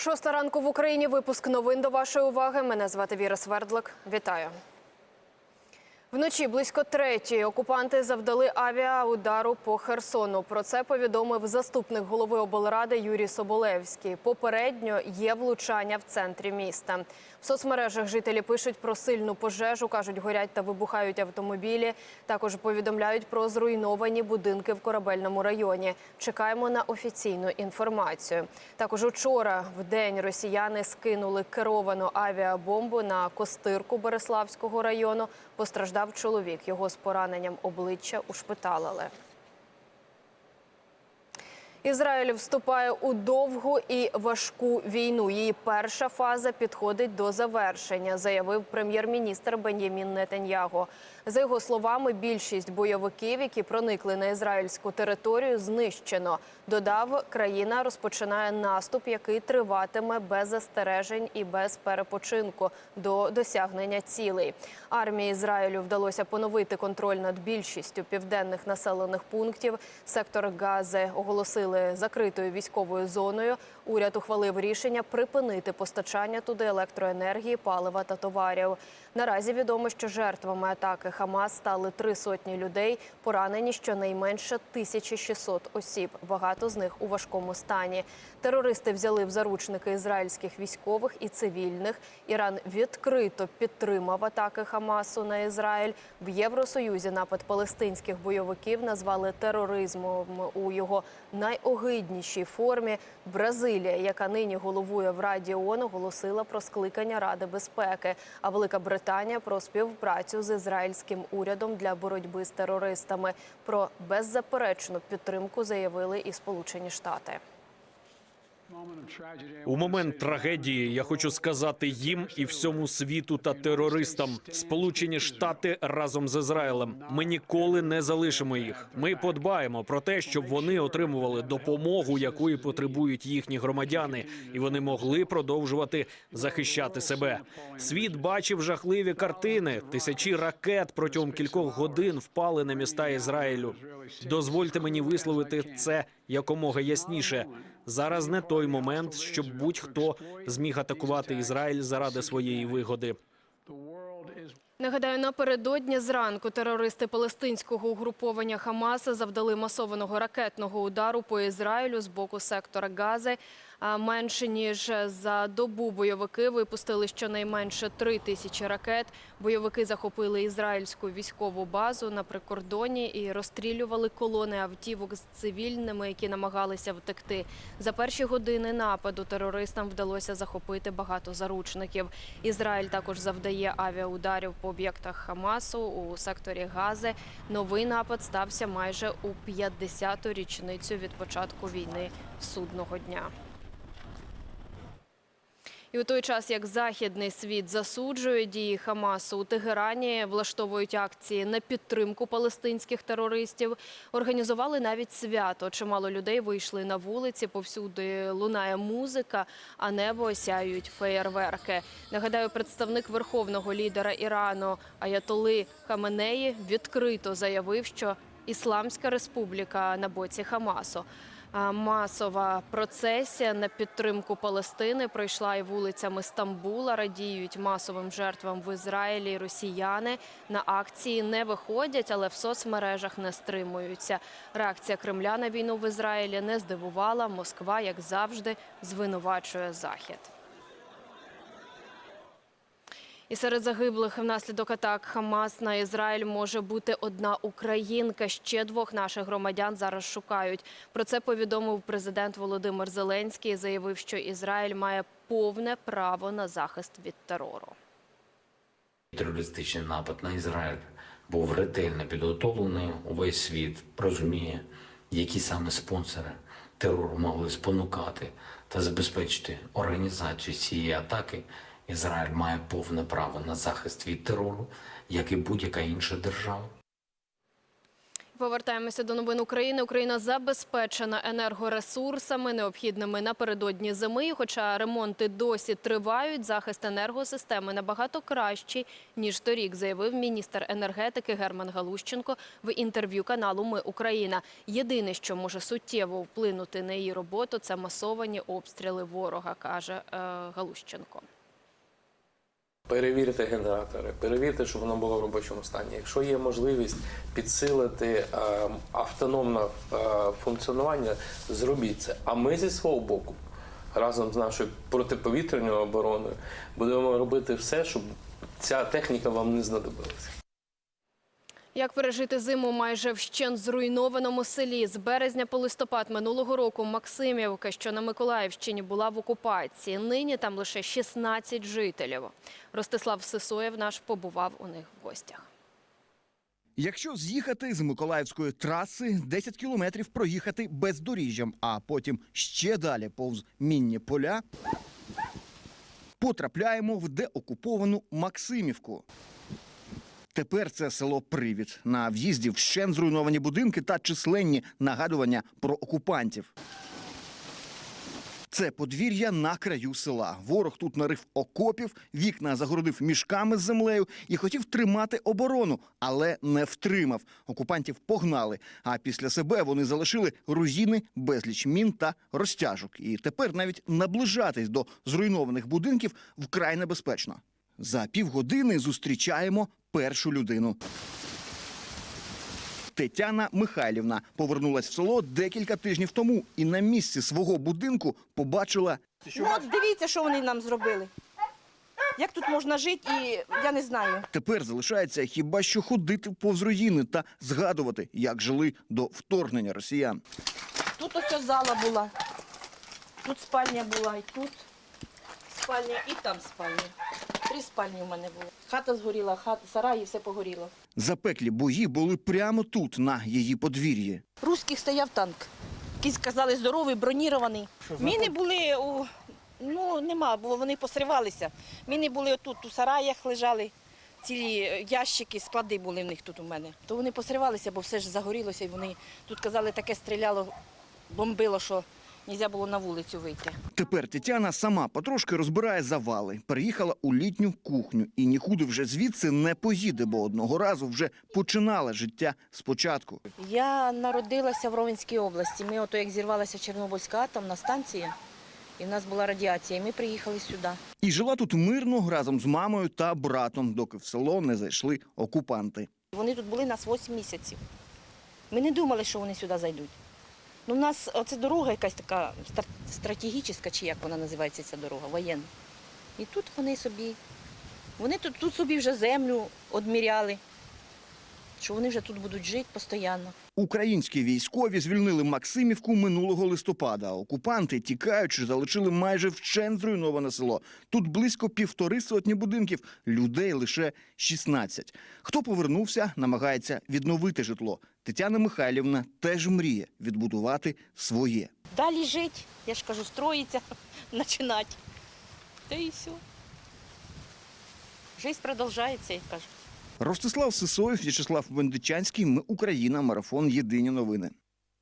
Шоста ранку в Україні. Випуск новин до вашої уваги. Мене звати Віра Свердлик. Вітаю. Вночі близько третьої окупанти завдали авіаудару по Херсону. Про це повідомив заступник голови облради Юрій Соболевський. Попередньо є влучання в центрі міста. В соцмережах жителі пишуть про сильну пожежу, кажуть, горять та вибухають автомобілі. Також повідомляють про зруйновані будинки в корабельному районі. Чекаємо на офіційну інформацію. Також учора в день росіяни скинули керовану авіабомбу на Костирку Береславського району. Постраждав чоловік. Його з пораненням обличчя ушпиталили. Ізраїль вступає у довгу і важку війну. Її перша фаза підходить до завершення, заявив прем'єр-міністр Бен'ямін Нетаньяго. За його словами, більшість бойовиків, які проникли на ізраїльську територію, знищено. Додав, країна розпочинає наступ, який триватиме без застережень і без перепочинку до досягнення цілей. Армії Ізраїлю вдалося поновити контроль над більшістю південних населених пунктів. Сектор Гази оголосили закритою військовою зоною. Уряд ухвалив рішення припинити постачання туди електроенергії, палива та товарів. Наразі відомо, що жертвами атаки Хамас стали три сотні людей. Поранені щонайменше 1600 осіб. Багато з них у важкому стані. Терористи взяли в заручники ізраїльських військових і цивільних. Іран відкрито підтримав атаки Хамасу на Ізраїль. В Євросоюзі напад палестинських бойовиків назвали тероризмом у його найогиднішій формі. Бразилія, яка нині головує в Раді ООН, оголосила про скликання Ради безпеки. А Велика Британія про співпрацю з ізраїльським урядом для боротьби з терористами. Про беззаперечну підтримку заявили і Сполучені Штати. У момент трагедії я хочу сказати їм і всьому світу та терористам. Сполучені Штати разом з Ізраїлем. Ми ніколи не залишимо їх. Ми подбаємо про те, щоб вони отримували допомогу, якої потребують їхні громадяни, і вони могли продовжувати захищати себе. Світ бачив жахливі картини. Тисячі ракет протягом кількох годин впали на міста Ізраїлю. Дозвольте мені висловити це якомога ясніше. Зараз не той момент, щоб будь-хто зміг атакувати Ізраїль заради своєї вигоди. Нагадаю, напередодні зранку терористи палестинського угруповання Хамаса завдали масованого ракетного удару по Ізраїлю з боку сектора Гази. Менше ніж за добу бойовики випустили щонайменше три тисячі ракет. Бойовики захопили ізраїльську військову базу на прикордоні і розстрілювали колони автівок з цивільними, які намагалися втекти. За перші години нападу терористам вдалося захопити багато заручників. Ізраїль також завдає авіаударів по об'єктах Хамасу у секторі Гази. Новий напад стався майже у 50-ту річницю від початку війни судного дня. І у той час, як західний світ засуджує дії Хамасу у Тегерані, влаштовують акції на підтримку палестинських терористів, організували навіть свято. Чимало людей вийшли на вулиці, повсюди лунає музика, а небо осяюють феєрверки. Нагадаю, представник верховного лідера Ірану Аятоли Хаменеї відкрито заявив, що Ісламська республіка на боці Хамасу. Масова процесія на підтримку Палестини пройшла і вулицями Стамбула. Радіють масовим жертвам в Ізраїлі. Росіяни на акції не виходять, але в соцмережах не стримуються. Реакція Кремля на війну в Ізраїлі не здивувала. Москва, як завжди, звинувачує Захід. І серед загиблих внаслідок атак Хамас на Ізраїль може бути одна українка. Ще двох наших громадян зараз шукають. Про це повідомив президент Володимир Зеленський. Заявив, що Ізраїль має повне право на захист від терору. Терористичний напад на Ізраїль був ретельно підготовлений. Увесь світ розуміє, які саме спонсори терору могли спонукати та забезпечити організацію цієї атаки. Ізраїль має повне право на захист від терору, як і будь-яка інша держава. Повертаємося до новин України. Україна забезпечена енергоресурсами, необхідними напередодні зими. Хоча ремонти досі тривають, захист енергосистеми набагато кращий ніж торік, заявив міністр енергетики Герман Галущенко в інтерв'ю каналу Ми Україна. Єдине, що може суттєво вплинути на її роботу, це масовані обстріли ворога, каже е, Галущенко. Перевірте генератори, перевірте, щоб воно було в робочому стані. Якщо є можливість підсилити е, автономне е, функціонування, зробіть це. А ми зі свого боку, разом з нашою протиповітряною обороною, будемо робити все, щоб ця техніка вам не знадобилася. Як пережити зиму майже вщент зруйнованому селі? З березня по листопад минулого року Максимівка, що на Миколаївщині, була в окупації. Нині там лише 16 жителів. Ростислав Сисоєв наш побував у них в гостях. Якщо з'їхати з Миколаївської траси, 10 кілометрів проїхати бездоріжжям, а потім ще далі повз мінні поля, потрапляємо в деокуповану Максимівку. Тепер це село Привід. На в'їзді вщен зруйновані будинки та численні нагадування про окупантів. Це подвір'я на краю села. Ворог тут нарив окопів, вікна загородив мішками з землею і хотів тримати оборону, але не втримав. Окупантів погнали. А після себе вони залишили руїни, безліч мін та розтяжок. І тепер навіть наближатись до зруйнованих будинків вкрай небезпечно. За півгодини зустрічаємо першу людину. Тетяна Михайлівна повернулась в село декілька тижнів тому і на місці свого будинку побачила Ну, от дивіться, що вони нам зробили. Як тут можна жити, і я не знаю. Тепер залишається хіба що ходити повз руїни та згадувати, як жили до вторгнення росіян. Тут ось зала була, тут спальня була, і тут спальня, і там спальня. Три спальні в мене було. Хата згоріла, хата, сарай, і все погоріло. Запеклі бої були прямо тут, на її подвір'ї. Русських стояв танк. Якийсь сказали здоровий, бронірований. Міни були у. Ну, нема, бо вони посривалися. Міни були отут, у сараях лежали, цілі е, ящики, склади були в них тут у мене. То вони посривалися, бо все ж загорілося, і вони тут казали, таке стріляло, бомбило, що не можна було на вулицю вийти. Тепер Тетяна сама потрошки розбирає завали. Переїхала у літню кухню і нікуди вже звідси не поїде, бо одного разу вже починала життя спочатку. Я народилася в Ровенській області. Ми ото як зірвалася Чорнобильська атомна станція, і в нас була радіація, і ми приїхали сюди. І жила тут мирно разом з мамою та братом, доки в село не зайшли окупанти. Вони тут були нас 8 місяців. Ми не думали, що вони сюди зайдуть. Ну, у нас оце дорога якась така стратегічна, чи як вона називається ця дорога, воєнна. І тут вони собі, вони тут, тут собі вже землю одміряли, що вони вже тут будуть жити постійно. Українські військові звільнили Максимівку минулого листопада. Окупанти, тікаючи, залишили майже вщент зруйноване село. Тут близько півтори сотні будинків, людей лише 16. Хто повернувся, намагається відновити житло. Тетяна Михайлівна теж мріє відбудувати своє. Далі жити, я ж кажу, строїться, починати. Та і все. Життя продовжується, я кажу. Ростислав Сисоєв, В'ячеслав Вендичанський. Ми Україна. Марафон. Єдині новини.